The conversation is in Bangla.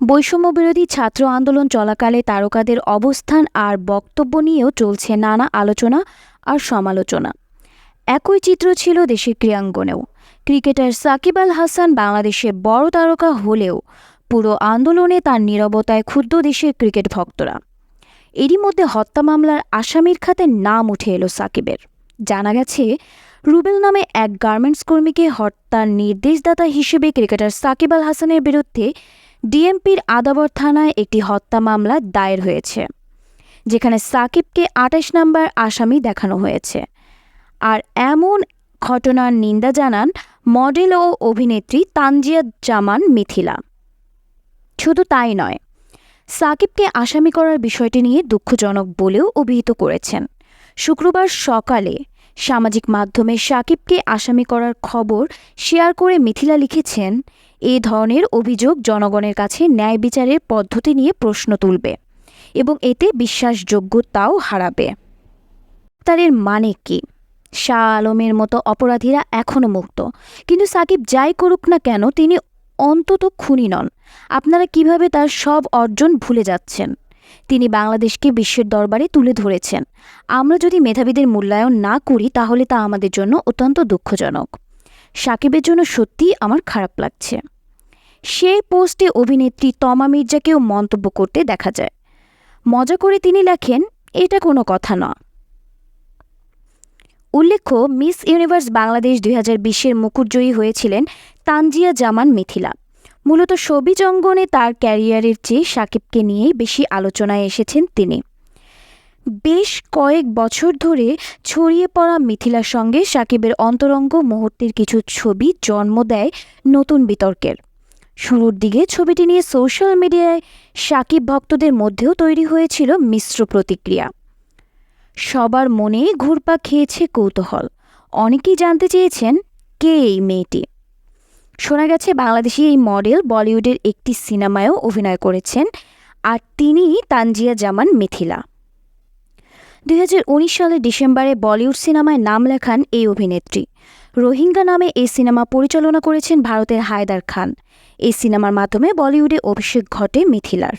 বৈষম্য বিরোধী ছাত্র আন্দোলন চলাকালে তারকাদের অবস্থান আর বক্তব্য নিয়েও চলছে নানা আলোচনা আর সমালোচনা। একই চিত্র ছিল দেশের ক্রীড়াঙ্গনেও। ক্রিকেটার সাকিব আল হাসান বাংলাদেশে বড় তারকা হলেও পুরো আন্দোলনে তার নীরবতায় ক্ষুব্ধ দেশের ক্রিকেট ভক্তরা। এরই মধ্যে হত্যা মামলার আসামির খাতে নাম উঠে এলো সাকিবের। জানা গেছে, রুবেল নামে এক গার্মেন্টস কর্মীকে হত্যার নির্দেশদাতা হিসেবে ক্রিকেটার সাকিব আল হাসানের বিরুদ্ধে ডিএমপির আদাবর থানায় একটি হত্যা মামলা দায়ের হয়েছে, যেখানে সাকিবকে আঠাশ নম্বর আসামি দেখানো হয়েছে। আর এমন ঘটনার নিন্দা জানান মডেল ও অভিনেত্রী তানজিয়া জামান মিথিলা। শুধু তাই নয়, সাকিবকে আসামি করার বিষয়টি নিয়ে দুঃখজনক বলেও অভিহিত করেছেন। শুক্রবার সকালে সামাজিক মাধ্যমে সাকিবকে আসামি করার খবর শেয়ার করে মিথিলা লিখেছেন, এ ধরনের অভিযোগ জনগণের কাছে ন্যায় বিচারের পদ্ধতি নিয়ে প্রশ্ন তুলবে এবং এতে বিশ্বাসযোগ্যতাও হারাবে। তারের মানে কি? শাহ আলমের মতো অপরাধীরা এখনও মুক্ত। কিন্তু সাকিব যাই করুক না কেন, তিনি অন্তত খুনি নন। আপনারা কীভাবে তার সব অর্জন ভুলে যাচ্ছেন? তিনি বাংলাদেশকে বিশ্বের দরবারে তুলে ধরেছেন। আমরা যদি মেধাবীদের মূল্যায়ন না করি, তাহলে তা আমাদের জন্য অত্যন্ত দুঃখজনক। সাকিবের জন্য সত্যিই আমার খারাপ লাগছে। সেই পোস্টে অভিনেত্রী তমা মির্জাকেও মন্তব্য করতে দেখা যায়। মজা করে তিনি লেখেন, এটা কোনো কথা না। উল্লেখ্য, মিস ইউনিভার্স বাংলাদেশ দুই হাজার বিশের মুকুটজয়ী হয়েছিলেন তানজিয়া জামান মিথিলা। মূলত সবিজ অঙ্গনে তার ক্যারিয়ারের চেয়ে সাকিবকে নিয়েই বেশি আলোচনায় এসেছেন তিনি। বেশ কয়েক বছর ধরে ছড়িয়ে পড়া মিথিলার সঙ্গে সাকিবের অন্তরঙ্গ মুহূর্তের কিছু ছবি জন্ম দেয় নতুন বিতর্কের। শুরুর দিকে ছবিটি নিয়ে সোশ্যাল মিডিয়ায় সাকিব ভক্তদের মধ্যেও তৈরি হয়েছিল মিশ্র প্রতিক্রিয়া। সবার মনে ঘুরপা খেয়েছে কৌতূহল। অনেকেই জানতে চেয়েছেন, কে এই মেয়েটি? শোনা গেছে বাংলাদেশি এই মডেল বলিউডের একটি সিনেমায়ও অভিনয় করেছেন আর তিনি তানজিয়া জামান মিথিলা। দুই হাজার উনিশ সালের ডিসেম্বরে বলিউড সিনেমায় নাম লেখান এই অভিনেত্রী। রোহিঙ্গা নামে এই সিনেমা পরিচালনা করেছেন ভারতের হায়দার খান। এই সিনেমার মাধ্যমে বলিউডে অভিষেক ঘটে মিথিলার।